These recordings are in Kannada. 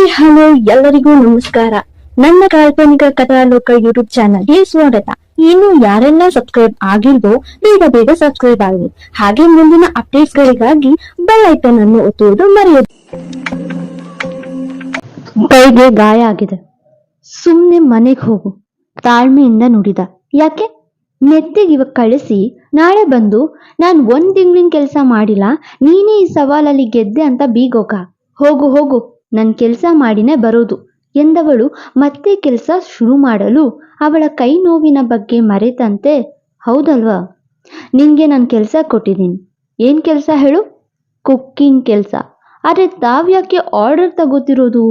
ಹಾಯ್, ಹಲೋ, ಎಲ್ಲರಿಗೂ ನಮಸ್ಕಾರ. ನನ್ನ ಕಾಲ್ಪನಿಕ ಕಥಾಲೋಕ ಯೂಟ್ಯೂಬ್ ಚಾನಲ್ಗೆ ಸ್ವಾಗತ. ಇನ್ನು ಯಾರೆಲ್ಲ ಸಬ್ಸ್ಕ್ರೈಬ್ ಆಗಿಲ್ವೋ, ಬೇಗ ಬೇಗ ಸಬ್ಸ್ಕ್ರೈಬ್ ಆಗಿ ಹಾಗೆ ಮುಂದಿನ ಅಪ್ಡೇಟ್ಸ್ ಗಳಿಗಾಗಿ ಬೆಲ್ ಐಕನ್ ಅನ್ನು ಒತ್ತುವುದು ಮರೆಯದು. ಕೈಗೆ ಗಾಯ ಆಗಿದೆ. ಸುಮ್ನೆ ಮನೆಗೆ ಹೋಗು. ತಾಳ್ಮೆಯಿಂದ ನುಡಿದ. ಯಾಕೆ? ಮೆತ್ತಿಗೆ ಇವಾಗ ಕಳಿಸಿ, ನಾಳೆ ಬಂದು, ನಾನ್ ಒಂದ್ ತಿಂಗಳಿನ ಕೆಲಸ ಮಾಡಿಲ್ಲ, ನೀನೇ ಈ ಸವಾಲಲ್ಲಿ ಗೆದ್ದೆ ಅಂತ ಬೀಗೋಕ. ಹೋಗು ಹೋಗು. ನನ್ ಕೆಲಸ ಮಾಡಿನೇ ಬರೋದು ಎಂದವಳು ಮತ್ತೆ ಕೆಲಸ ಶುರು ಮಾಡಲು ಅವಳ ಕೈ ನೋವಿನ ಬಗ್ಗೆ ಮರೆತಂತೆ, ಹೌದಲ್ವಾ? ನಿನಗೆ ನಾನು ಕೆಲಸ ಕೊಟ್ಟಿದ್ದೀನಿ ಏನ್ ಕೆಲಸ ಹೇಳು? ಕುಕ್ಕಿಂಗ್ ಕೆಲಸ. ಆದರೆ ತಾವ್ಯಾಕೆ ಆರ್ಡರ್ ತಗೋತಿರೋದು?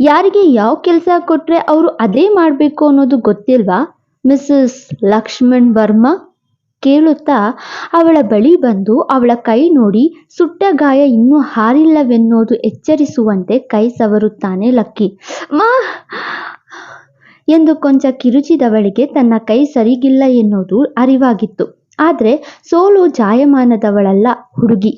ಯಾರಿಗೆ ಯಾವ ಕೆಲಸ ಕೊಟ್ಟರೆ ಅವರು ಅದೇ ಮಾಡಬೇಕು ಅನ್ನೋದು ಗೊತ್ತಿಲ್ವಾ? ಮಿಸ್ಸಸ್ ಲಕ್ಷ್ಮಣ್ ವರ್ಮಾ? ಕೇಳುತ್ತಾ ಅವಳ ಬಳಿ ಬಂದು ಅವಳ ಕೈ ನೋಡಿ, ಸುಟ್ಟ ಗಾಯ ಇನ್ನೂ ಹಾರಿಲ್ಲವೆನ್ನೋದು ಎಚ್ಚರಿಸುವಂತೆ ಕೈ ಸವರುತ್ತಾನೆ ಲಕ್ಕಿ. ಮಾ! ಎಂದು ಕೊಂಚ ಕಿರುಚಿದವಳಿಗೆ ತನ್ನ ಕೈ ಸರಿಗಿಲ್ಲ ಎನ್ನುವುದು ಅರಿವಾಗಿತ್ತು. ಆದ್ರೆ ಸೋಲು ಜಾಯಮಾನದವಳಲ್ಲ ಹುಡುಗಿ.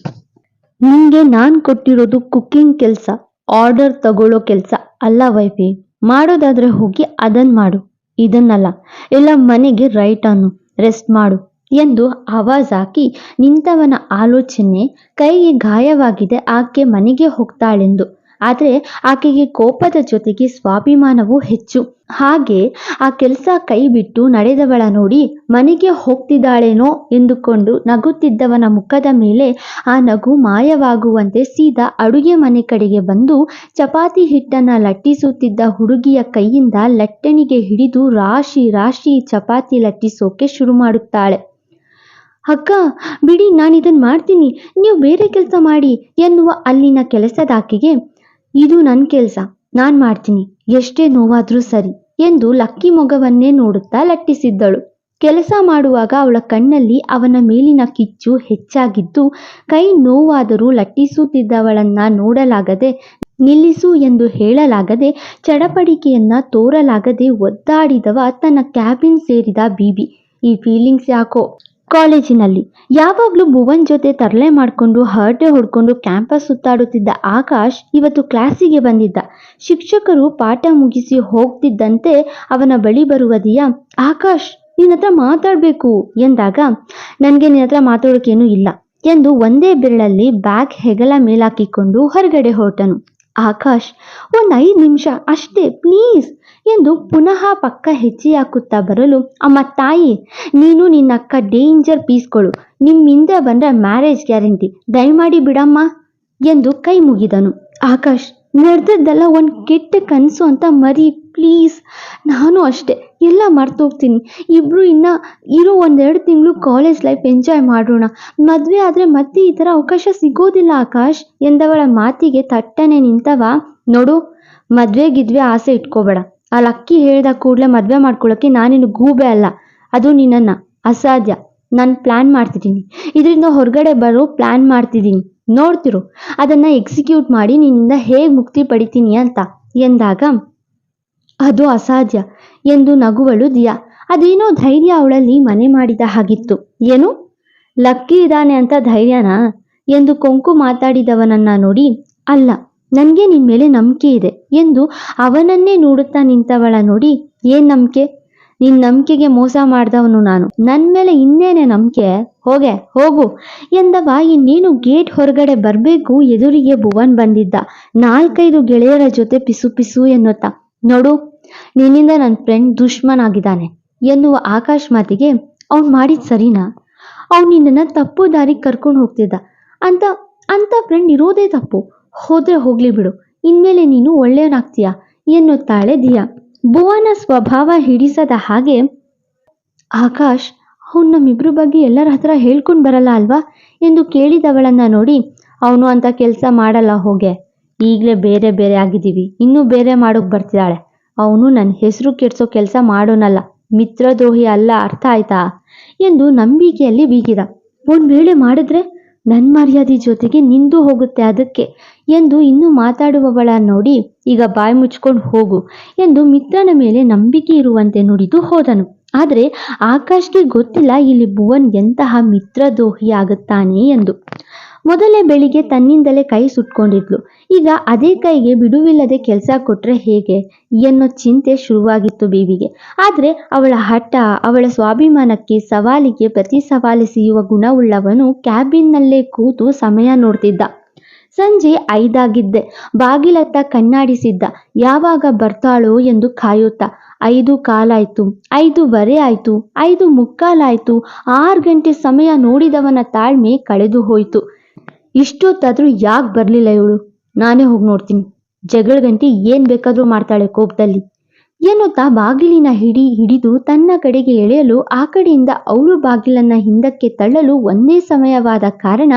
ನಿಂಗೆ ನಾನ್ ಕೊಟ್ಟಿರೋದು ಕುಕ್ಕಿಂಗ್ ಕೆಲಸ, ಆರ್ಡರ್ ತಗೊಳ್ಳೋ ಕೆಲಸ ಅಲ್ಲ ವೈಫಿ. ಮಾಡೋದಾದ್ರೆ ಹೋಗಿ ಅದನ್ ಮಾಡು. ಇದನ್ನಲ್ಲ ಇಲ್ಲ ಮನೆಗೆ ರೈಟ್ ಅನ್ನು. ರೆಸ್ಟ್ ಮಾಡು. ಎಂದು ಆವಾಜ್ ಹಾಕಿ, ನಿಂತವನ ಆಲೋಚನೆ ಕೈಗೆ ಗಾಯವಾಗಿದೆ, ಆಕೆ ಮನೆಗೆ ಹೋಗ್ತಾಳೆಂದು. ಆದರೆ ಆಕೆಗೆ ಕೋಪದ ಜೊತೆಗೆ ಸ್ವಾಭಿಮಾನವೂ ಹೆಚ್ಚು. ಹಾಗೆ ಆ ಕೆಲಸ ಕೈ ಬಿಟ್ಟು ನಡೆದವಳ ನೋಡಿ ಮನೆಗೆ ಹೋಗ್ತಿದ್ದಾಳೇನೋ ಎಂದುಕೊಂಡು ನಗುತ್ತಿದ್ದವನ ಮುಖದ ಮೇಲೆ ಆ ನಗು ಮಾಯವಾಗುವಂತೆ ಸೀದಾ ಅಡುಗೆ ಮನೆ ಕಡೆಗೆ ಬಂದು ಚಪಾತಿ ಹಿಟ್ಟನ್ನ ಲಟ್ಟಿಸುತ್ತಿದ್ದ ಹುಡುಗಿಯ ಕೈಯಿಂದ ಲಟ್ಟಣಿಗೆ ಹಿಡಿದು ರಾಶಿ ರಾಶಿ ಚಪಾತಿ ಲಟ್ಟಿಸೋಕೆ ಶುರು ಮಾಡುತ್ತಾಳೆ. ಅಕ್ಕ, ಬಿಡಿ ನಾನು ಇದನ್ನು ಮಾಡ್ತೀನಿ. ನೀವು ಬೇರೆ ಕೆಲಸ ಮಾಡಿ ಎನ್ನುವ ಅಲ್ಲಿನ ಕೆಲಸದಾಕೆಗೆ ಇದು ನನ್ನ ಕೆಲಸ, ನಾನು ಮಾಡ್ತೀನಿ. ಎಷ್ಟೇ ನೋವಾದರೂ ಸರಿ ಎಂದು ಲಕ್ಕಿ ಮೊಗವನ್ನೇ ನೋಡುತ್ತಾ ಲಟ್ಟಿಸಿದ್ದಳು. ಕೆಲಸ ಮಾಡುವಾಗ ಅವಳ ಕಣ್ಣಲ್ಲಿ ಅವನ ಮೇಲಿನ ಕಿಚ್ಚು ಹೆಚ್ಚಾಗಿದ್ದು, ಕೈ ನೋವಾದರೂ ಲಟ್ಟಿಸುತ್ತಿದ್ದವಳನ್ನ ನೋಡಲಾಗದೆ, ನಿಲ್ಲಿಸು ಎಂದು ಹೇಳಲಾಗದೆ, ಚಡಪಡಿಕೆಯನ್ನ ತೋರಲಾಗದೆ ಒದ್ದಾಡಿದವ ತನ್ನ ಕ್ಯಾಬಿನ್ ಸೇರಿದ ಬೀಬಿ. ಈ ಫೀಲಿಂಗ್ಸ್ ಯಾಕೋ? ಕಾಲೇಜಿನಲ್ಲಿ. ಯಾವಾಗ್ಲೂ ಭುವನ್ ಜೊತೆ ತರಲೆ ಮಾಡ್ಕೊಂಡು, ಹರಟೆ ಹೊಡ್ಕೊಂಡು ಕ್ಯಾಂಪಸ್ ಸುತ್ತಾಡುತ್ತಿದ್ದ ಆಕಾಶ್ ಇವತ್ತು ಕ್ಲಾಸಿಗೆ ಬಂದಿದ್ದ. ಶಿಕ್ಷಕರು ಪಾಠ ಮುಗಿಸಿ ಹೋಗ್ತಿದ್ದಂತೆ ಅವನ ಬಳಿ ಬರುವ ದಿಯಾ, ಆಕಾಶ್ ನಿನ್ನ ಹತ್ರ ಮಾತಾಡ್ಬೇಕು ಎಂದಾಗ, ನನಗೆ ನಿನ್ನ ಹತ್ರ ಮಾತಾಡೋಕೇನು ಇಲ್ಲ ಎಂದು ಒಂದೇ ಬೆರಳಲ್ಲಿ ಬ್ಯಾಗ್ ಹೆಗಲ ಮೇಲಾಕಿಕೊಂಡು ಹೊರಗಡೆ ಹೊರಟನು. ಆಕಾಶ್, ಒಂದು ಐದು ನಿಮಿಷ, ಅಷ್ಟೇ ಪ್ಲೀಸ್ ಎಂದು ಪುನಃ ಪಕ್ಕ ಹೆಜ್ಜೆ ಹಾಕುತ್ತಾ ಬರಲು, ಅಮ್ಮ ತಾಯಿ, ನೀನು ನಿನ್ನ ಅಕ್ಕ ಡೇಂಜರ್ ಪೀಸ್ಗಳು ನಿಮ್ಮಿಂದ ಬಂದ್ರೆ ಮ್ಯಾರೇಜ್ ಗ್ಯಾರಂಟಿ ದಯಮಾಡಿ ಬಿಡಮ್ಮ, ಎಂದು ಕೈ ಮುಗಿದನು. ಆಕಾಶ್, ನಡೆದದ್ದೆಲ್ಲ ಒಂದು ಕೆಟ್ಟ ಕನಸು ಅಂತ ಮರಿ ಪ್ಲೀಸ್ ನಾನು ಅಷ್ಟೇ. ಎಲ್ಲ ಮರ್ತೋಗ್ತೀನಿ ಇಬ್ರು ಇನ್ನ ಇರೋ ಒಂದೆರಡು ತಿಂಗಳು ಕಾಲೇಜ್ ಲೈಫ್ ಎಂಜಾಯ್ ಮಾಡೋಣ. ಮದುವೆ ಆದರೆ ಮತ್ತೆ ಈ ಥರ ಅವಕಾಶ ಸಿಗೋದಿಲ್ಲ ಆಕಾಶ್. ಎಂದವಳ ಮಾತಿಗೆ ತಟ್ಟನೆ ನಿಂತವ? ನೋಡು ಮದುವೆ ಗಿದ್ವೆ ಆಸೆ ಇಟ್ಕೋಬೇಡ. ಆ ಲಕ್ಕಿ ಹೇಳಿದ ಕೂಡಲೇ ಮದುವೆ ಮಾಡ್ಕೊಳ್ಳೋಕ್ಕೆ ನಾನಿನ್ನು ಗೂಬೆ ಅಲ್ಲ. ಅದು ನಿನ್ನನ್ನ. ಅಸಾಧ್ಯ. ನಾನು ಪ್ಲ್ಯಾನ್ ಮಾಡ್ತಿದ್ದೀನಿ. ಇದರಿಂದ ಹೊರಗಡೆ ಬರೋ ಪ್ಲ್ಯಾನ್ ಮಾಡ್ತಿದ್ದೀನಿ. ನೋಡ್ತಿರು. ಅದನ್ನ ಎಕ್ಸಿಕ್ಯೂಟ್ ಮಾಡಿ ನಿನ್ನಿಂದ ಹೇಗೆ ಮುಕ್ತಿ ಪಡಿತೀನಿ ಅಂತ. ಎಂದಾಗ ಅದು ಅಸಾಧ್ಯ ಎಂದು ನಗುವಳು ದಿಯಾ. ಅದೇನೋ ಧೈರ್ಯ ಅವಳಲ್ಲಿ ಮನೆ ಮಾಡಿದ ಹಾಗಿತ್ತು. ಏನು? ಲಕ್ಕಿ ಇದ್ದಾನೆ ಅಂತ ಧೈರ್ಯನಾ? ಎಂದು ಕೊಂಕು ಮಾತಾಡಿದವನನ್ನ ನೋಡಿ, ಅಲ್ಲ, ನನಗೆ ನಿನ್ ಮೇಲೆ ನಂಬಿಕೆ ಇದೆ ಎಂದು ಅವನನ್ನೇ ನೋಡುತ್ತಾ ನಿಂತವಳ ನೋಡಿ, ಏನ್ ನಂಬಿಕೆ? ನಿನ್ ನಂಬಿಕೆಗೆ ಮೋಸ ಮಾಡ್ದವನು ನಾನು. ನನ್ ಮೇಲೆ ಇನ್ನೇನೆ ನಂಬಿಕೆ? ಹೋಗೆ, ಹೋಗು ಎಂದವ ಇನ್ನೇನು ಗೇಟ್ ಹೊರಗಡೆ ಬರಬೇಕು ಎದುರಿಗೆ ಭುವನ್ ಬಂದಿದ್ದ. ನಾಲ್ಕೈದು ಗೆಳೆಯರ ಜೊತೆ ಪಿಸು ಪಿಸು ಎನ್ನುತ್ತಾ. ನೋಡು, ನಿನ್ನಿಂದ ನನ್ನ ಫ್ರೆಂಡ್ ದುಶ್ಮನ್ ಆಗಿದ್ದಾನೆ ಎನ್ನುವ ಆಕಾಶ್ ಮಾತಿಗೆ ಅವ್ನು ಮಾಡಿದ್ ಸರಿನಾ? ಅವ್ನು ನಿನ್ನನ್ನ ತಪ್ಪು ದಾರಿಗೆ ಕರ್ಕೊಂಡು ಹೋಗ್ತಿದ್ದ. ಅಂತ ಅಂತ ಫ್ರೆಂಡ್ ಇರೋದೇ ತಪ್ಪು. ಹೋದ್ರೆ ಹೋಗ್ಲಿ ಬಿಡು, ಇನ್ಮೇಲೆ ನೀನು ಒಳ್ಳೆಯವನಾಗ್ತೀಯ ಎನ್ನುತ್ತಾಳೆ ದಿಯಾ. ಭುವನ ಸ್ವಭಾವ ಹಿಡಿಸದ ಹಾಗೆ ಆಕಾಶ್, ಅವ್ನು ನಮ್ಮಿಬ್ರ ಬಗ್ಗೆ ಎಲ್ಲರ ಹತ್ರ ಹೇಳ್ಕೊಂಡು ಬರಲ್ಲ ಅಲ್ವಾ? ಎಂದು ಕೇಳಿದವಳನ್ನ ನೋಡಿ, ಅವನು ಅಂತ ಕೆಲಸ ಮಾಡಲ್ಲ ಹೋಗೆ. ಈಗಲೇ ಬೇರೆ ಬೇರೆ ಆಗಿದ್ದೀವಿ. ಇನ್ನೂ ಬೇರೆ ಮಾಡೋಕೆ ಬರ್ತಿದ್ದಾಳೆ. ಅವನು ನನ್ನ ಹೆಸರು ಕೆಡ್ಸೋ ಕೆಲಸ ಮಾಡೋನಲ್ಲ. ಮಿತ್ರದ್ರೋಹಿ ಅಲ್ಲ, ಅರ್ಥ ಆಯ್ತಾ? ಎಂದು ನಂಬಿಕೆಯಲ್ಲಿ ಬೀಗಿದ. ಒಂದ್ ವೇಳೆ ಮಾಡಿದ್ರೆ ನನ್ನ ಮರ್ಯಾದೆ ಜೊತೆಗೆ ನಿಂದು ಹೋಗುತ್ತೆ ಅದಕ್ಕೆ ಎಂದು ಇನ್ನೂ ಮಾತಾಡುವವಳ ನೋಡಿ ಈಗ ಬಾಯಿ ಮುಚ್ಕೊಂಡು ಹೋಗು ಎಂದು ಮಿತ್ರನ ಮೇಲೆ ನಂಬಿಕೆ ಇರುವಂತೆ ನುಡಿದು ಹೋದನು. ಆದರೆ ಆಕಾಶ್ಗೆ ಗೊತ್ತಿಲ್ಲ ಇಲ್ಲಿ ಭುವನ್ ಎಂತಹ ಮಿತ್ರದ್ರೋಹಿ ಆಗುತ್ತಾನೆ ಎಂದು. ಮೊದಲೇ ಬೆಳಿಗ್ಗೆ ತನ್ನಿಂದಲೇ ಕೈ ಸುಟ್ಕೊಂಡಿದ್ಲು. ಈಗ ಅದೇ ಕೈಗೆ ಬಿಡುವಿಲ್ಲದೆ ಕೆಲಸ ಕೊಟ್ಟರೆ ಹೇಗೆ? ಎನ್ನೋ ಚಿಂತೆ ಶುರುವಾಗಿತ್ತು ಬೀವಿಗೆ. ಆದರೆ ಅವಳ ಹಠ, ಅವಳ ಸ್ವಾಭಿಮಾನಕ್ಕೆ ಸವಾಲಿಗೆ ಪ್ರತಿ ಸವಾಲೆಸೆಯುವ ಗುಣವುಳ್ಳವನು ಕ್ಯಾಬಿನ್ನಲ್ಲೇ ಕೂತು ಸಮಯ ನೋಡ್ತಿದ್ದ. ಸಂಜೆ ಐದಾಗಿದ್ದೆ. ಬಾಗಿಲತ್ತ ಕಣ್ಣಾಡಿಸಿದ್ದ. ಯಾವಾಗ ಬರ್ತಾಳೋ ಎಂದು ಕಾಯುತ್ತ. ಐದು ಕಾಲಾಯ್ತು. ಐದೂವರೆ ಆಯ್ತು. ಐದು ಮುಕ್ಕಾಲಾಯ್ತು. ಆರು ಗಂಟೆ ಸಮಯ ನೋಡಿದವನ ತಾಳ್ಮೆ ಕಳೆದು ಹೋಯ್ತು ಇಷ್ಟೊತ್ತಾದ್ರೂ ಯಾಕೆ ಬರಲಿಲ್ಲ ಇವಳು? ನಾನೇ ಹೋಗಿ ನೋಡ್ತೀನಿ. ಜಗಳ ಏನ್ ಬೇಕಾದ್ರೂ ಮಾಡ್ತಾಳೆ ಕೋಪದಲ್ಲಿ. ಎನ್ನುತ್ತಾ ಬಾಗಿಲಿನ ಹಿಡಿ ಹಿಡಿದು ತನ್ನ ಕಡೆಗೆ ಎಳೆಯಲು ಆ ಕಡೆಯಿಂದ ಅವಳು ಬಾಗಿಲನ್ನ ಹಿಂದಕ್ಕೆ ತಳ್ಳಲು ಒಂದೇ ಸಮಯವಾದ ಕಾರಣ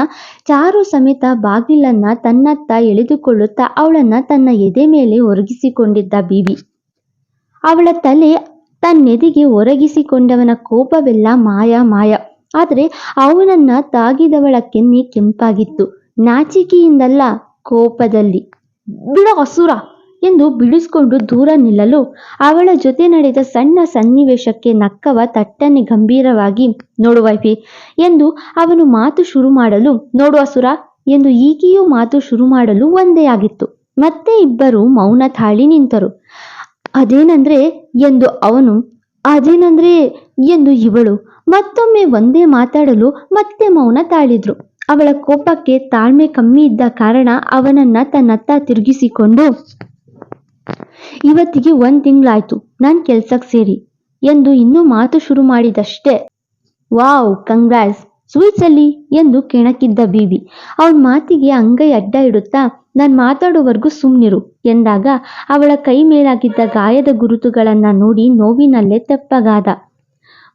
ಚಾರು ಸಮೇತ ಬಾಗಿಲನ್ನ ತನ್ನತ್ತ ಎಳೆದುಕೊಳ್ಳುತ್ತಾ ಅವಳನ್ನ ತನ್ನ ಎದೆ ಮೇಲೆ ಒರಗಿಸಿಕೊಂಡಿದ್ದ ಬೀಬಿ ಅವಳ ತಲೆ ತನ್ನೆದೆಗೆ ಒರಗಿಸಿಕೊಂಡವನ ಕೋಪವೆಲ್ಲ ಮಾಯ ಮಾಯ. ಆದರೆ ಅವನನ್ನ ತಾಗಿದವಳ ಕೆನ್ನೆ ಕೆಂಪಾಗಿತ್ತು. ನಾಚಿಕೆಯಿಂದಲ್ಲ ಕೋಪದಲ್ಲಿ. ಬಿಡ ಅಸುರ ಎಂದು ಬಿಡಿಸಿಕೊಂಡು ದೂರ ನಿಲ್ಲಲು ಅವಳ ಜೊತೆ ನಡೆದ ಸಣ್ಣ ಸನ್ನಿವೇಶಕ್ಕೆ ನಕ್ಕವ ತಟ್ಟನೆ ಗಂಭೀರವಾಗಿ, ನೋಡು ವೈಫಿ, ಎಂದು ಅವನು ಮಾತು ಶುರು ಮಾಡಲು, ನೋಡು ಅಸುರ ಎಂದು ಈಕೆಯೂ ಮಾತು ಶುರು ಮಾಡಲು ಒಂದೇ ಆಗಿತ್ತು. ಮತ್ತೆ ಇಬ್ಬರು ಮೌನ ತಾಳಿ ನಿಂತರು. ಅದೇನಂದ್ರೆ ಎಂದು ಅವನು, ಅದೇನಂದ್ರೆ ಎಂದು ಇವಳು ಮತ್ತೊಮ್ಮೆ ಒಂದೇ ಮಾತಾಡಲು ಮತ್ತೆ ಮೌನ ತಾಳಿದ್ರು. ಅವಳ ಕೋಪಕ್ಕೆ ತಾಳ್ಮೆ ಕಮ್ಮಿ ಇದ್ದ ಕಾರಣ ಅವನನ್ನ ತನ್ನತ್ತ ತಿರುಗಿಸಿಕೊಂಡು, ಇವತ್ತಿಗೆ ಒಂದ್ ತಿಂಗಳಾಯ್ತು, ನಾನ್ ಕೆಲ್ಸಕ್ ಸೇರಿ ಎಂದು ಇನ್ನೂ ಮಾತು ಶುರು ಮಾಡಿದಷ್ಟೇ. ವಾವ್ ಕಂಗ್ರಾಸ್ ಸ್ವೀಟ್ಸಲ್ಲಿ ಎಂದು ಕೆಣಕಿದ್ದ ಬೀಬಿ ಅವನ ಮಾತಿಗೆ ಅಂಗೈ ಅಡ್ಡ ಇಡುತ್ತಾ, ನಾನು ಮಾತಾಡೋವರೆಗೂ ಸುಮ್ನಿರು ಎಂದಾಗ ಅವಳ ಕೈ ಮೇಲಾಗಿದ್ದ ಗಾಯದ ಗುರುತುಗಳನ್ನ ನೋಡಿ ನೋವಿನಲ್ಲೇ ತೆಪ್ಪಗಾದ.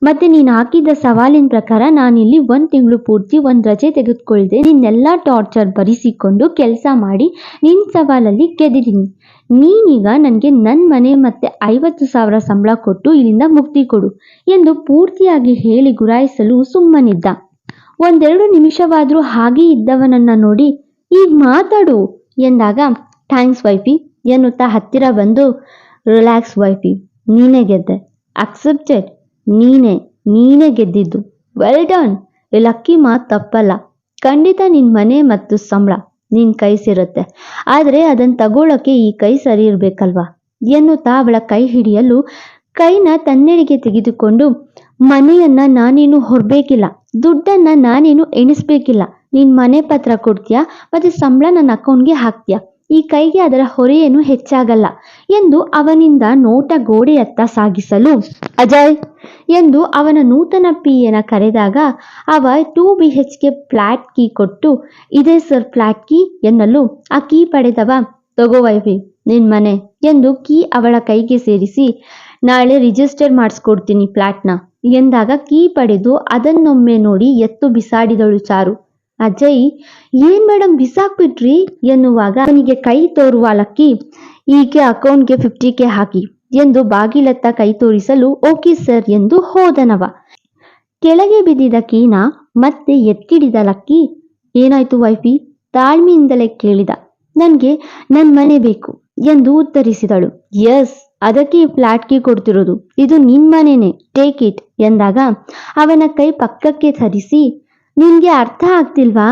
ಮತ್ತೆ ನೀನು ಹಾಕಿದ್ದ ಸವಾಲಿನ ಪ್ರಕಾರ ನಾನಿಲ್ಲಿ ಒಂದು ತಿಂಗಳು ಪೂರ್ತಿ ಒಂದು ರಜೆ ತೆಗೆದುಕೊಳ್ದೆ, ನಿನ್ನೆಲ್ಲ ಟಾರ್ಚರ್ ಬರಿಸಿಕೊಂಡು ಕೆಲಸ ಮಾಡಿ ನಿನ್ನ ಸವಾಲಲ್ಲಿ ಗೆದ್ದಿದ್ದೀನಿ ನೀನೀಗ ನನಗೆ ನನ್ನ ಮನೆ ಮತ್ತೆ ಐವತ್ತು ಸಾವಿರ ಸಂಬಳ ಕೊಟ್ಟು ಇಲ್ಲಿಂದ ಮುಕ್ತಿ ಕೊಡು ಎಂದು ಪೂರ್ತಿಯಾಗಿ ಹೇಳಿ ಗುರಾಯಿಸಲು ಸುಮ್ಮನಿದ್ದ. ಒಂದೆರಡು ನಿಮಿಷವಾದರೂ ಹಾಗೆ ಇದ್ದವನನ್ನ ನೋಡಿ, ಈಗ ಮಾತಾಡು ಎಂದಾಗ, ಥ್ಯಾಂಕ್ಸ್ ವೈಫಿ ಎನ್ನುತ್ತಾ ಹತ್ತಿರ ಬಂದು, ರಿಲ್ಯಾಕ್ಸ್ ವೈಫಿ, ನೀನೇ ಗೆದ್ದೆ, ಅಕ್ಸೆಪ್ಟೆಡ್ ನೀನೇ ನೀನೇ ಗೆದ್ದಿದ್ದು. ವೆಲ್ ಡನ್ ಲಕ್ಕಿ ಮಾತು ತಪ್ಪಲ್ಲ. ಖಂಡಿತ ನಿನ್ನ ಮನೆ ಮತ್ತು ಸಂಬಳ ನಿನ್ನ ಕೈ ಸಿರುತ್ತೆ. ಆದರೆ ಅದನ್ನು ತಗೊಳ್ಳೋಕೆ ಈ ಕೈ ಸರಿ ಇರಬೇಕಲ್ವಾ? ಎನ್ನುತ್ತಾ ಅವಳ ಕೈ ಹಿಡಿಯಲು ಕೈನ ತನ್ನೆಡೆಗೆ ತೆಗೆದುಕೊಂಡು, ಮನೆಯನ್ನ ನಾನೇನು ಹೊರಬೇಕಿಲ್ಲ. ದುಡ್ಡನ್ನ ನಾನೇನು ಎಣಿಸ್ಬೇಕಿಲ್ಲ. ನೀನ್ ಮನೆ ಪತ್ರ ಕೊಡ್ತೀಯಾ? ಮತ್ತೆ ಸಂಬಳ ನನ್ನ ಅಕೌಂಟ್ಗೆ ಹಾಕ್ತೀಯಾ? ಈ ಕೈಗೆ ಅದರ ಹೊರೆಯೇನು ಹೆಚ್ಚಾಗಲ್ಲ ಎಂದು ಅವನಿಂದ ನೋಟ ಗೋಡೆಯತ್ತ ಸಾಗಿಸಲು. ಅಜಯ್! ಎಂದು ಅವನ ನೂತನ ಪಿಯನ ಕರೆದಾಗ ಅವ two B H K flat key ಕೊಟ್ಟು, ಇದೇ ಸರ್ ಫ್ಲಾಟ್ ಕೀ ಎನ್ನಲು ಆ ಕೀ ಪಡೆದವ ತಗೋವೈವಿ ನಿನ್ ಮನೆ ಎಂದು ಕೀ ಅವಳ ಕೈಗೆ ಸೇರಿಸಿ, ನಾಳೆ ರಿಜಿಸ್ಟರ್ ಮಾಡಿಸ್ಕೊಡ್ತೀನಿ ಫ್ಲಾಟ್ನ ಎಂದಾಗ ಕೀ ಪಡೆದು ಅದನ್ನೊಮ್ಮೆ ನೋಡಿ ಎತ್ತು ಬಿಸಾಡಿದಳು ಚಾರು. ಅಜಯ್, ಏನ್ ಮೇಡಮ್ ಬಿಸಾಕ್ಬಿಟ್ರಿ? ಎನ್ನುವಾಗ ಅವನಿಗೆ ಕೈ ತೋರುವ ಲಕ್ಕಿ ಈಕೆ ಅಕೌಂಟ್ಗೆ ಫಿಫ್ಟಿ ಕೆ ಹಾಕಿ ಎಂದು ಬಾಗಿಲತ್ತ ಕೈ ತೋರಿಸಲು, ಓಕೆ ಸರ್ ಎಂದು ಹೋದನವ. ಕೆಳಗೆ ಬಿದ್ದಿದ ಕೀನಾ ಮತ್ತೆ ಎತ್ತಿಡಿದ ಲಕ್ಕಿ, ಏನಾಯ್ತು ವೈಫಿ? ತಾಳ್ಮೆಯಿಂದಲೇ ಕೇಳಿದ. ನನ್ಗೆ ನನ್ ಮನೆ ಬೇಕು ಎಂದು ಉತ್ತರಿಸಿದಳು. ಎಸ್ ಅದಕ್ಕೆ ಈ ಫ್ಲಾಟ್ ಕೀ ಕೊಡ್ತಿರೋದು. ಇದು ನಿನ್ ಮನೆನೇ. ಟೇಕ್ ಇಟ್ ಎಂದಾಗ ಅವನ ಕೈ ಪಕ್ಕಕ್ಕೆ ಸರಿಸಿ ನಿನ್ಗೆ ಅರ್ಥ ಆಗ್ತಿಲ್ವಾ?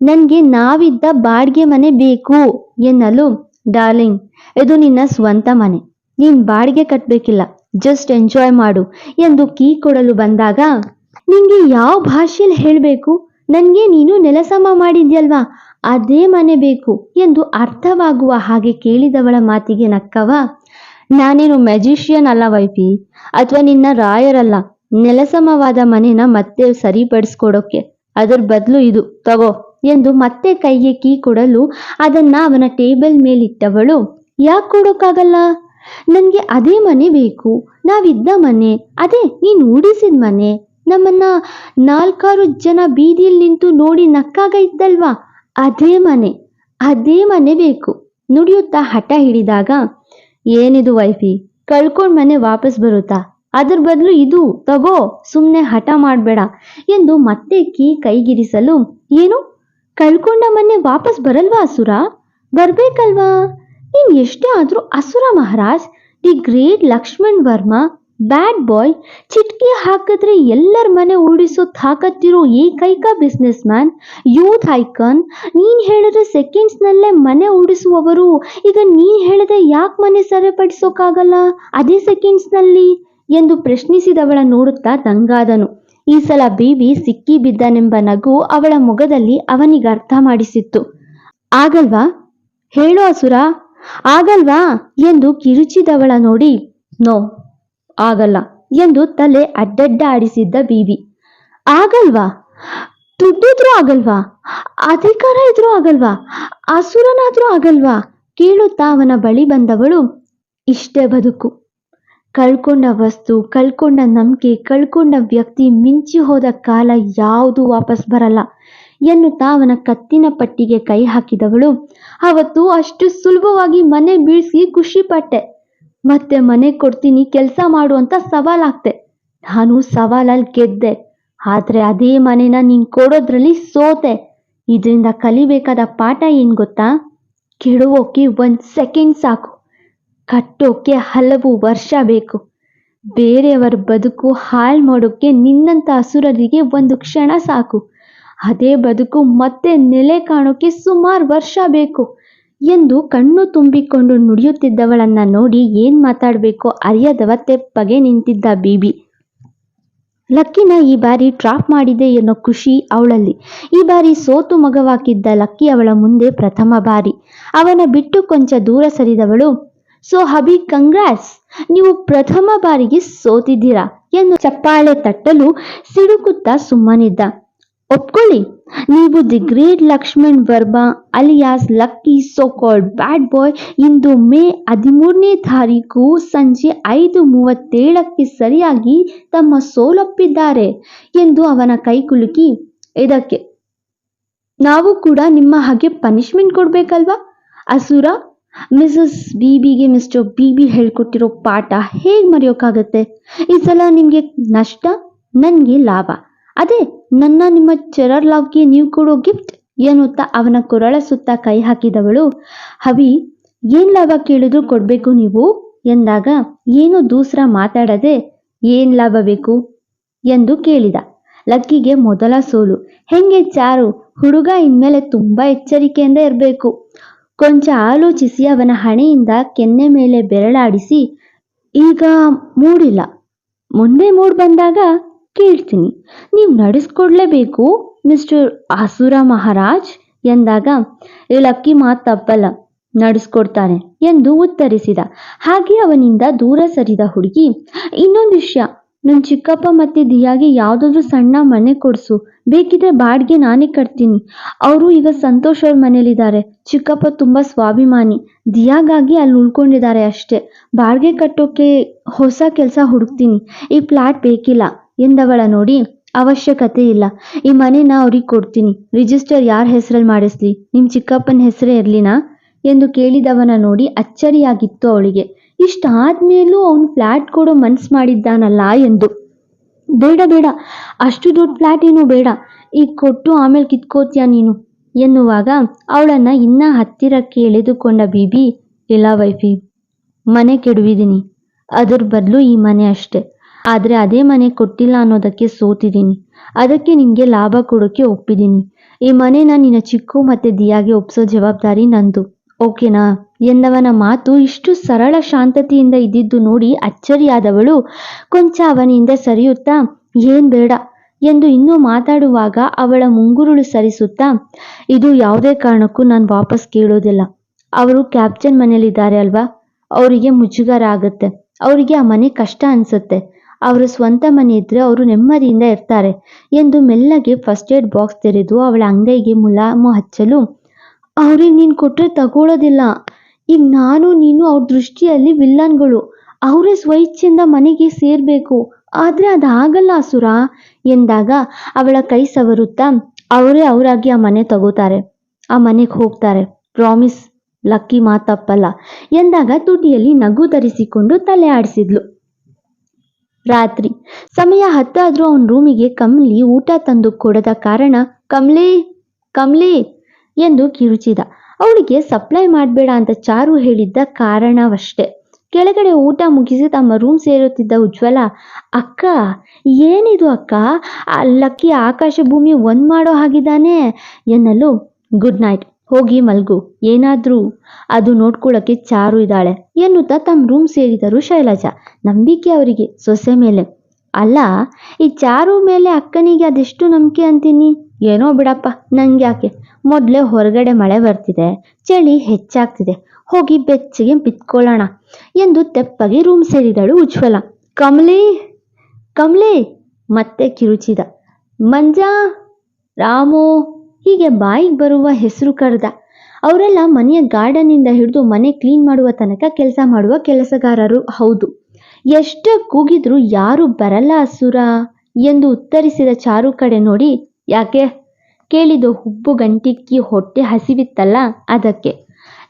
ನನ್ಗೆ ನಾವಿದ್ದ ಬಾಡಿಗೆ ಮನೆ ಬೇಕು ಎನ್ನಲು, ಡಾರ್ಲಿಂಗ್, ಇದು ನಿನ್ನ ಸ್ವಂತ ಮನೆ. ನೀನ್ ಬಾಡಿಗೆ ಕಟ್ಬೇಕಿಲ್ಲ, ಜಸ್ಟ್ ಎಂಜಾಯ್ ಮಾಡು ಎಂದು ಕೀ ಕೊಡಲು ಬಂದಾಗ, ನಿಂಗೆ ಯಾವ ಭಾಷೆಯಲ್ಲಿ ಹೇಳಬೇಕು? ನನ್ಗೆ ನೀನು ನೆಲಸಮ ಮಾಡಿದ್ಯಲ್ವಾ? ಅದೇ ಮನೆ ಬೇಕು ಎಂದು ಅರ್ಥವಾಗುವ ಹಾಗೆ ಕೇಳಿದವಳ ಮಾತಿಗೆ ನಕ್ಕವ, ನಾನೇನು ಮ್ಯಾಜಿಷಿಯನ್ ಅಲ್ಲ ವೈಫಿ, ಅಥವಾ ನಿನ್ನ ರಾಯರಲ್ಲ, ನೆಲಸಮವಾದ ಮನೆನ ಮತ್ತೆ ಸರಿಪಡಿಸ್ಕೊಡೋಕೆ ಅದರ ಬದಲು ಇದು, ತಗೋ, ಎಂದು ಮತ್ತೆ ಕೈಗೆ ಕೀ ಕೊಡಲು ಅದನ್ನ ಅವನ ಟೇಬಲ್ ಮೇಲಿಟ್ಟವಳು. ಯಾಕೆ ಕೊಡೋಕ್ಕಾಗಲ್ಲ? ನನಗೆ ಅದೇ ಮನೆ ಬೇಕು. ನಾವಿದ್ದ ಮನೆ, ಅದೇ ನೀನು ಉಡಿಸಿದ ಮನೆ. ನಮ್ಮನ್ನ ನಾಲ್ಕಾರು ಜನ ಬೀದಿಯಲ್ಲಿ ನಿಂತು ನೋಡಿ ನಕ್ಕಾಗ ಇದ್ದಲ್ವಾ? ಅದೇ ಮನೆ ಅದೇ ಮನೆ ಬೇಕು. ನುಡಿಯುತ್ತಾ ಹಠ ಹಿಡಿದಾಗ, ಏನಿದು ವೈಫಿ, ಕಳ್ಕೊಂಡ್ ಮನೆ ವಾಪಸ್ ಬರುತ್ತಾ? ಅದ್ರ ಬದಲು ಇದು, ತಗೋ ಸುಮ್ಮನೆ ಹಠ ಮಾಡಬೇಡ ಎಂದು ಮತ್ತೆ ಕೀ ಕೈಗಿರಿಸಲು, ಏನು? ಕಳ್ಕೊಂಡ ಮನೆ ವಾಪಸ್ ಬರಲ್ವಾ ಅಸುರ? ಬರ್ಬೇಕಲ್ವಾ? ನೀನ್ ಎಷ್ಟೇ ಆದ್ರೂ ಅಸುರ Maharaj, the great Lakshman Varma, bad boy, ಚಿಟ್ಕಿ ಹಾಕಿದ್ರೆ ಎಲ್ಲರ ಮನೆ ಓಡಿಸೋ ತಾಕತ್ತಿರೋ ಏಕೈಕ ಬಿಸ್ನೆಸ್ ಮ್ಯಾನ್ ಯೂತ್ ಐಕಾನ್, ನೀನ್ ಹೇಳಿದ್ರೆ ಸೆಕೆಂಡ್ಸ್ನಲ್ಲೇ ಮನೆ ಓಡಿಸುವವರು ಈಗ ನೀನ್ ಹೇಳಿದ್ರೆ ಯಾಕೆ ಮನೆ ಸರಿಪಡಿಸೋಕ್ಕಾಗಲ್ಲ ಅದೇ ಸೆಕೆಂಡ್ಸ್ನಲ್ಲಿ. ಎಂದು ಪ್ರಶ್ನಿಸಿದವಳ ನೋಡುತ್ತಾ ದಂಗಾದನು ಈ ಸಲ ಬೀವಿ ಸಿಕ್ಕಿ ಬಿದ್ದನೆಂಬ ನಗು ಅವಳ ಮುಖದಲ್ಲಿ ಅವನಿಗೆ ಅರ್ಥ ಮಾಡಿಸಿತ್ತು. ಆಗಲ್ವಾ? ಹೇಳು ಅಸುರ, ಆಗಲ್ವಾ ಎಂದು ಕಿರುಚಿದವಳ ನೋಡಿ, ನೋ, ಆಗಲ್ಲ ಎಂದು ತಲೆ ಅಡ್ಡಡ್ಡ ಆಡಿಸಿದ್ದ ಬೀವಿ. ಆಗಲ್ವಾ? ದುಡ್ಡಿದ್ರೂ ಆಗಲ್ವಾ? ಅಧಿಕಾರ ಇದ್ರೂ ಆಗಲ್ವಾ? ಅಸುರನಾದ್ರೂ ಆಗಲ್ವಾ? ಕೇಳುತ್ತಾ ಅವನ ಬಳಿ ಬಂದವಳು, ಇಷ್ಟೇ ಬದುಕು. ಕಳ್ಕೊಂಡ ವಸ್ತು, ಕಳ್ಕೊಂಡ ನಂಬಿಕೆ, ಕಳ್ಕೊಂಡ ವ್ಯಕ್ತಿ ಮಿಂಚಿ ಹೋದ ಕಾಲ ಯಾವುದು ವಾಪಸ್ ಬರಲ್ಲ. ಎನ್ನುತ್ತಾ ಅವನ ಕತ್ತಿನ ಪಟ್ಟಿಗೆ ಕೈ ಹಾಕಿದವಳು. ಅವತ್ತು ಅಷ್ಟು ಸುಲಭವಾಗಿ ಮನೆ ಬೀಳ್ಸಿ ಖುಷಿ ಪಟ್ಟೆ. ಮತ್ತೆ ಮನೆ ಕೊಡ್ತೀನಿ, ಕೆಲಸ ಮಾಡು ಅಂತ ಸವಾಲಾಗ್ತೆ. ನಾನು ಸವಾಲಲ್ಲಿ ಗೆದ್ದೆ. ಆದ್ರೆ ಅದೇ ಮನೆನ ನೀನ್ ಕೊಡೋದ್ರಲ್ಲಿ ಸೋತೆ. ಇದರಿಂದ ಕಲಿಬೇಕಾದ ಪಾಠ ಏನ್ ಗೊತ್ತಾ? ಕೆಡುವೋಕೆ ಒಂದು ಸೆಕೆಂಡ್ ಸಾಕು. ಕಟ್ಟೋಕೆ ಹಲವು ವರ್ಷ ಬೇಕು. ಬೇರೆಯವರ ಬದುಕು ಹಾಳು ಮಾಡೋಕ್ಕೆ ನಿನ್ನಂಥ ಅಸುರರಿಗೆ ಒಂದು ಕ್ಷಣ ಸಾಕು. ಅದೇ ಬದುಕು ಮತ್ತೆ ನೆಲೆ ಕಾಣೋಕೆ ಸುಮಾರು ವರ್ಷ ಬೇಕು ಎಂದು ಕಣ್ಣು ತುಂಬಿಕೊಂಡು ನುಡಿಯುತ್ತಿದ್ದವಳನ್ನ ನೋಡಿ ಏನ್ ಮಾತಾಡಬೇಕೋ ಅರಿಯದವ ತೆಪ್ಪಗೆ ನಿಂತಿದ್ದ ಬೀಬಿ. ಲಕ್ಕಿನ ಈ ಬಾರಿ ಟ್ರಾಪ್ ಮಾಡಿದೆ ಎನ್ನೋ ಖುಷಿ ಅವಳಲ್ಲಿ. ಈ ಬಾರಿ ಸೋತು ಮಗವಾಕಿದ್ದ ಲಕ್ಕಿ ಅವಳ ಮುಂದೆ ಪ್ರಥಮ ಬಾರಿ. ಅವನ ಬಿಟ್ಟು ಕೊಂಚ ದೂರ ಸರಿದವಳು ಸೊ ಹಬಿ ಕಂಗ್ರಾಟ್ಸ್ ನೀವು ಪ್ರಥಮ ಬಾರಿಗೆ ಸೋತಿದ್ದೀರಾ ಎಂದು ಚಪ್ಪಾಳೆ ತಟ್ಟಲು ಸಿಡುಕುತ್ತಾ ಸುಮ್ಮನಿದ್ದ. ಒಪ್ಕೊಳ್ಳಿ, ನೀವು the great Lakshman Varma alias Lucky so called bad boy into May ಹದಿಮೂರನೇ ತಾರೀಕು ಸಂಜೆ ಐದು ಮೂವತ್ತೇಳಕ್ಕೆ ಸರಿಯಾಗಿ ತಮ್ಮ ಸೋಲೊಪ್ಪಿದ್ದಾರೆ ಎಂದು ಅವನ ಕೈ ಕುಲುಕಿ. ಇದಕ್ಕೆ ನಾವು ಕೂಡ ನಿಮ್ಮ ಹಾಗೆ ಪನಿಷ್ಮೆಂಟ್ ಕೊಡ್ಬೇಕಲ್ವಾ? ಅಸುರ ಮಿಸಸ್ ಬಿಬಿಗೆ ಮಿಸ್ಟರ್ ಬಿಬಿ ಹೇಳ್ಕೊಟ್ಟಿರೋ ಪಾಠ ಹೇಗೆ ಮರೆಯೋಕ್ಕಾಗತ್ತೆ ಈ ಸಲ ನಿಮಗೆ ನಷ್ಟ, ನನಗೆ ಲಾಭ. ಅದೇ, ನನ್ನ ನಿಮ್ಮ ಚರರ್ ಲಾವ್ಗೆ ನೀವು ಕೊಡೋ ಗಿಫ್ಟ್ ಎನ್ನುತ್ತಾ ಅವನ ಕೊರಳ ಸುತ್ತ ಕೈ ಹಾಕಿದವಳು. ಹವಿ, ಏನ್ ಲಾಭ ಕೇಳಿದ್ರು ಕೊಡ್ಬೇಕು ನೀವು? ಎಂದಾಗ, ಏನು ದೂಸ್ರ ಮಾತಾಡದೆ ಏನ್ ಲಾಭ ಬೇಕು? ಎಂದು ಕೇಳಿದ. ಲಕ್ಕಿಗೆ ಮೊದಲ ಸೋಲು. ಹೆಂಗೆ ಚಾರು, ಹುಡುಗ ಇನ್ಮೇಲೆ ತುಂಬಾ ಎಚ್ಚರಿಕೆಯಿಂದ ಇರಬೇಕು. ಕೊಂಚ ಆಲೋಚಿಸಿ ಅವನ ಹಣೆಯಿಂದ ಕೆನ್ನೆ ಮೇಲೆ ಬೆರಳಾಡಿಸಿ, ಈಗ ಮೂಡಿಲ್ಲ. ಮುಂದೆ ಮೂಡ್ ಬಂದಾಗ ಕೇಳ್ತೀನಿ. ನೀವು ನಡೆಸ್ಕೊಡ್ಲೇಬೇಕು, ಮಿಸ್ಟರ್ ಆಸುರ ಮಹಾರಾಜ್, ಎಂದಾಗ ಲಕ್ಕಿ ಮಾತು ತಪ್ಪಲ್ಲ. ನಡೆಸ್ಕೊಡ್ತಾನೆ ಎಂದು ಉತ್ತರಿಸಿದ. ಹಾಗೆ ಅವನಿಂದ ದೂರ ಸರಿದ ಹುಡುಗಿ ಇನ್ನೊಂದು ವಿಷಯ. ನನ್ನ ಚಿಕ್ಕಪ್ಪ ಮತ್ತೆ ದಿಯಾಗೆ ಯಾವುದಾದ್ರೂ ಸಣ್ಣ ಮನೆ ಕೊಡ್ಸು. ಬೇಕಿದ್ರೆ ಬಾಡಿಗೆ ನಾನೇ ಕಟ್ತೀನಿ. ಅವರು ಈಗ ಸಂತೋಷ್ ಅವ್ರ ಮನೇಲಿದ್ದಾರೆ. ಚಿಕ್ಕಪ್ಪ ತುಂಬಾ ಸ್ವಾಭಿಮಾನಿ. ದಿಯಾಗಾಗಿ ಅಲ್ಲಿ ಉಳ್ಕೊಂಡಿದ್ದಾರೆ ಅಷ್ಟೇ. ಬಾಡಿಗೆ ಕಟ್ಟೋಕೆ ಹೊಸ ಕೆಲಸ ಹುಡುಕ್ತೀನಿ. ಈ ಫ್ಲಾಟ್ ಬೇಕಿಲ್ಲ ಎಂದವಳ ನೋಡಿ ಅವಶ್ಯಕತೆ ಇಲ್ಲ. ಈ ಮನೆನ ಅವ್ರಿಗೆ ಕೊಡ್ತೀನಿ. ರಿಜಿಸ್ಟರ್ ಯಾರ ಹೆಸರಲ್ಲಿ ಮಾಡಿಸ್ಲಿ? ನಿಮ್ಮ ಚಿಕ್ಕಪ್ಪನ ಹೆಸರೇ ಇರಲಿನಾ? ಎಂದು ಕೇಳಿದವನ ನೋಡಿ ಅಚ್ಚರಿಯಾಗಿತ್ತು ಅವಳಿಗೆ. ಇಷ್ಟಾದ್ಮೇಲೂ ಅವನು ಫ್ಲಾಟ್ ಕೊಡೋ ಮನ್ಸು ಮಾಡಿದ್ದಾನಲ್ಲ ಎಂದು. ಬೇಡ ಬೇಡ. ಅಷ್ಟು ದೊಡ್ಡ ಫ್ಲಾಟ್ ಏನು ಬೇಡ. ಈಗ ಕೊಟ್ಟು ಆಮೇಲೆ ಕಿತ್ಕೋತೀಯ ನೀನು? ಎನ್ನುವಾಗ ಅವಳನ್ನ ಇನ್ನ ಹತ್ತಿರಕ್ಕೆ ಎಳೆದುಕೊಂಡ ಬೀಬಿ, ಇಲ್ಲ ವೈಫಿ, ಮನೆ ಕೆಡವಿದ್ದೀನಿ. ಅದ್ರ ಬದಲು ಈ ಮನೆ ಅಷ್ಟೆ. ಆದರೆ ಅದೇ ಮನೆ ಕೊಟ್ಟಿಲ್ಲ ಅನ್ನೋದಕ್ಕೆ ಸೋತಿದ್ದೀನಿ. ಅದಕ್ಕೆ ನಿನಗೆ ಲಾಭ ಕೊಡೋಕೆ ಒಪ್ಪಿದ್ದೀನಿ. ಈ ಮನೆನ ನಿನ್ನ ಚಿಕ್ಕು ಮತ್ತೆ ದಿಯಾಗೆ ಒಪ್ಸೋ ಜವಾಬ್ದಾರಿ ನಂದು. ಓಕೆನಾ? ಎಂದವನ ಮಾತು ಇಷ್ಟು ಸರಳ ಶಾಂತತೆಯಿಂದ ಇದ್ದಿದ್ದು ನೋಡಿ ಅಚ್ಚರಿಯಾದವಳು ಕೊಂಚ ಅವನಿಂದ ಸರಿಯುತ್ತಾ, ಏನ್ ಬೇಡ ಎಂದು ಇನ್ನೂ ಮಾತಾಡುವಾಗ ಅವಳ ಮುಂಗುರುಳು ಸರಿಸುತ್ತಾ, ಇದು ಯಾವುದೇ ಕಾರಣಕ್ಕೂ ನಾನು ವಾಪಸ್ ಕೇಳೋದಿಲ್ಲ. ಅವರು ಕ್ಯಾಪ್ಟನ್ ಮನೆಯಲ್ಲಿದ್ದಾರೆ ಅಲ್ವಾ? ಅವರಿಗೆ ಮುಜುಗರ ಆಗುತ್ತೆ. ಅವರಿಗೆ ಆ ಮನೆ ಕಷ್ಟ ಅನ್ಸುತ್ತೆ. ಅವರ ಸ್ವಂತ ಮನೆ ಇದ್ರೆ ಅವರು ನೆಮ್ಮದಿಯಿಂದ ಇರ್ತಾರೆ ಎಂದು ಮೆಲ್ಲಗೆ ಫಸ್ಟ್ ಏಡ್ ಬಾಕ್ಸ್ ತೆರೆದು ಅವಳ ಅಂಗೈಗೆ ಮುಲಾಮು ಹಚ್ಚಲು ಅವ್ರಿಗೆ ನೀನು ಕೊಟ್ಟರೆ ತಗೊಳ್ಳೋದಿಲ್ಲ ಈಗ ನಾನು, ನೀನು ಅವ್ರ ದೃಷ್ಟಿಯಲ್ಲಿ ವಿಲ್ಲನ್ಗಳು. ಅವರೇ ಸ್ವಇಚ್ಛೆಯಿಂದ ಮನೆಗೆ ಸೇರಬೇಕು. ಆದ್ರೆ ಅದಾಗಲ್ಲ ಅಸುರ. ಎಂದಾಗ ಅವಳ ಕೈ ಸವರುತ್ತಾ ಅವರೇ ಅವರಾಗಿ ಆ ಮನೆ ತಗೋತಾರೆ. ಆ ಮನೆಗೆ ಹೋಗ್ತಾರೆ. ಪ್ರಾಮಿಸ್, ಲಕ್ಕಿ ಮಾತಪ್ಪಲ್ಲ ಎಂದಾಗ ತುಟಿಯಲ್ಲಿ ನಗು ಧರಿಸಿಕೊಂಡು ತಲೆ ಆಡಿಸಿದ್ಲು. ರಾತ್ರಿ. ಸಮಯ ಹತ್ತಾದ್ರೂ ಅವನ ರೂಮಿಗೆ ಕಮಲಿ ಊಟ ತಂದು ಕೊಡದ ಕಾರಣ, ಕಮಲಿ ಕಮಲಿ ಎಂದು ಕಿರುಚಿದ. ಅವಳಿಗೆ ಸಪ್ಲೈ ಮಾಡಬೇಡ ಅಂತ ಚಾರು ಹೇಳಿದ್ದ ಕಾರಣವಷ್ಟೇ. ಕೆಳಗಡೆ ಊಟ ಮುಗಿಸಿ ತಮ್ಮ ರೂಮ್ ಸೇರುತ್ತಿದ್ದ ಉಜ್ವಲ, ಅಕ್ಕ, ಏನಿದು ಅಕ್ಕ? ಆ ಲಕ್ಕಿ ಆಕಾಶ ಭೂಮಿ ಒಂದ್ ಮಾಡೋ ಹಾಗಿದ್ದಾನೆ? ಎನ್ನಲು, ಗುಡ್ ನೈಟ್. ಹೋಗಿ ಮಲ್ಗು. ಏನಾದ್ರೂ? ಅದು ನೋಡ್ಕೊಳ್ಳೋಕೆ ಚಾರು ಇದ್ದಾಳೆ. ಎನ್ನುತ್ತಾ ತಮ್ಮ ರೂಮ್ ಸೇರಿದರು ಶೈಲಜಾ. ನಂಬಿಕೆ ಅವರಿಗೆ. ಸೊಸೆ ಮೇಲೆ. ಅಲ್ಲ, ಈ ಚಾರು ಮೇಲೆ ಅಕ್ಕನಿಗೆ ಅದೆಷ್ಟು ನಂಬಿಕೆ ಅಂತೀನಿ? ಏನೋ ಬಿಡಪ್ಪ ನಂಗೆ ಯಾಕೆ ಮೊದಲೇ ಹೊರಗಡೆ ಮಳೆ ಬರ್ತಿದೆ, ಚಳಿ ಹೆಚ್ಚಾಗ್ತಿದೆ, ಹೋಗಿ ಬೆಚ್ಚಗೆ ಬಿತ್ಕೊಳ್ಳೋಣ ಎಂದು ತೆಪ್ಪಗೆ ರೂಮ್ ಸೇರಿದಳು ಉಜ್ವಲ. ಕಮಲಿ ಕಮಲಿ, ಮತ್ತೆ ಕಿರುಚಿದ. ಮಂಜಾ, ರಾಮು, ಹೀಗೆ ಬಾಯಿಗೆ ಬರುವ ಹೆಸರು ಕರೆದ. ಅವರೆಲ್ಲ ಮನೆಯ ಗಾರ್ಡನ್ನಿಂದ ಹಿಡಿದು ಮನೆ ಕ್ಲೀನ್ ಮಾಡುವ ತನಕ ಕೆಲಸ ಮಾಡುವ ಕೆಲಸಗಾರರು, ಹೌದು. ಎಷ್ಟು ಕೂಗಿದ್ರು ಯಾರು ಬರಲ್ಲ ಅಸುರ ಎಂದು ಉತ್ತರಿಸಿದ ಚಾರು ಕಡೆ ನೋಡಿ ಯಾಕೆ? ಕೇಳಿದ ಹುಬ್ಬು ಗಂಟಿಕ್ಕಿ ಹೊಟ್ಟೆ ಹಸಿವಿತ್ತಲ್ಲ ಅದಕ್ಕೆ.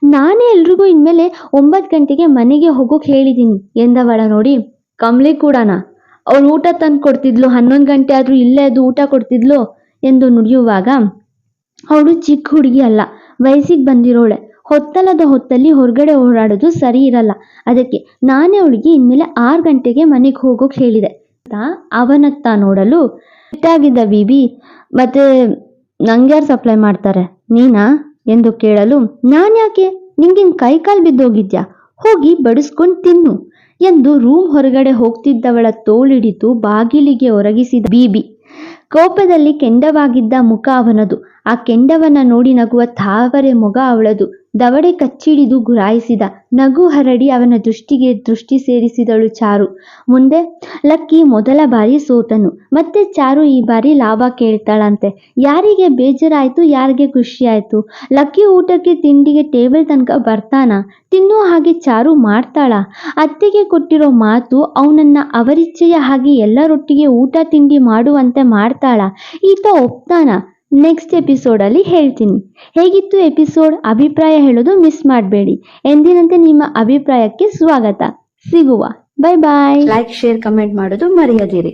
ನಾನೇ ಎಲ್ರಿಗೂ ಇನ್ಮೇಲೆ ಒಂಬತ್ತು ಗಂಟೆಗೆ ಮನೆಗೆ ಹೋಗೋಕೆ ಹೇಳಿದ್ದೀನಿ ಎಂದವಳ ನೋಡಿ. ಕಮ್ಲಿ ಕೂಡನಾ. ಅವಳು ಊಟ ತಂದು ಕೊಡ್ತಿದ್ಲು, ಹನ್ನೊಂದು ಗಂಟೆ ಆದರೂ ಇಲ್ಲೇ ಅದು ಊಟ ಕೊಡ್ತಿದ್ಲು ಎಂದು ನುಡಿಯುವಾಗ, ಅವಳು ಚಿಕ್ಕ ಹುಡುಗಿ ಅಲ್ಲ, ವಯಸ್ಸಿಗೆ ಬಂದಿರೋಳೆ. ಹೊತ್ತಲದ ಹೊತ್ತಲ್ಲಿ ಹೊರಗಡೆ ಓಡಾಡೋದು ಸರಿ ಇರಲ್ಲ. ಅದಕ್ಕೆ ನಾನೇ ಅವಳಿಗೆ ಇನ್ಮೇಲೆ ಆರು ಗಂಟೆಗೆ ಮನೆಗೆ ಹೋಗೋಕೆ ಹೇಳಿದೆ. ಅವನತ್ತ ನೋಡಲು ಸಿಟ್ಟಾಗಿದ್ದ ಬೀಬಿ ಮತ್ತೆ ನಂಗ್ಯಾರು ಸಪ್ಲೈ ಮಾಡ್ತಾರೆ? ನೀನಾ? ಎಂದು ಕೇಳಲು, ನಾನು ಯಾಕೆ? ನಿಂಗಿನ್ ಕೈ ಕಾಲು ಬಿದ್ದೋಗಿದ್ಯಾ? ಹೋಗಿ ಬಡಿಸ್ಕೊಂಡು ತಿನ್ನು ಎಂದು ರೂಮ್ ಹೊರಗಡೆ ಹೋಗ್ತಿದ್ದವಳ ತೋಳಿಡಿತು ಬಾಗಿಲಿಗೆ ಒರಗಿಸಿದ ಬೀಬಿ. ಕೋಪದಲ್ಲಿ ಕೆಂಡವಾಗಿದ್ದ ಮುಖ ಅವನದು. ಆ ಕೆಂಡವನ್ನ ನೋಡಿ ನಗುವ ತಾವರೆ ಮೊಗ ಅವಳದು. ದವಡೆ ಕಚ್ಚಿಡಿದು ಗುರಾಯಿಸಿದ ನಗು ಹರಡಿ ಅವನ ದೃಷ್ಟಿಗೆ ದೃಷ್ಟಿ ಸೇರಿಸಿದಳು ಚಾರು. ಮುಂದೆ, ಲಕ್ಕಿ ಮೊದಲ ಬಾರಿ ಸೋತನು, ಮತ್ತೆ ಚಾರು ಈ ಬಾರಿ ಲಾಭ ಕೇಳ್ತಾಳಂತೆ. ಯಾರಿಗೆ ಬೇಜಾರಾಯ್ತು, ಯಾರಿಗೆ ಖುಷಿ ಆಯ್ತು ಲಕ್ಕಿ ಊಟಕ್ಕೆ ತಿಂಡಿಗೆ ಟೇಬಲ್ ತನಕ ಬರ್ತಾನ? ತಿನ್ನೋ ಹಾಗೆ ಚಾರು ಮಾಡ್ತಾಳ? ಅತ್ತೆಗೆ ಕೊಟ್ಟಿರೋ ಮಾತು ಅವನನ್ನ ಅವರಿಚ್ಛೆಯ ಹಾಗೆ ಎಲ್ಲರೊಟ್ಟಿಗೆ ಊಟ ತಿಂಡಿ ಮಾಡುವಂತೆ ಮಾಡ್ತಾಳ? ಈತ ಒಪ್ತಾನ? ನೆಕ್ಸ್ಟ್ ಎಪಿಸೋಡಲ್ಲಿ ಹೇಳ್ತೀನಿ. ಹೇಗಿತ್ತು ಎಪಿಸೋಡ್ ಅಭಿಪ್ರಾಯ ಹೇಳೋದು ಮಿಸ್ ಮಾಡಬೇಡಿ. ಎಂದಿನಂತೆ ನಿಮ್ಮ ಅಭಿಪ್ರಾಯಕ್ಕೆ ಸ್ವಾಗತ. ಸಿಗುವ. Bye bye like share comment ಮಾಡೋದು ಮರೆಯದಿರಿ.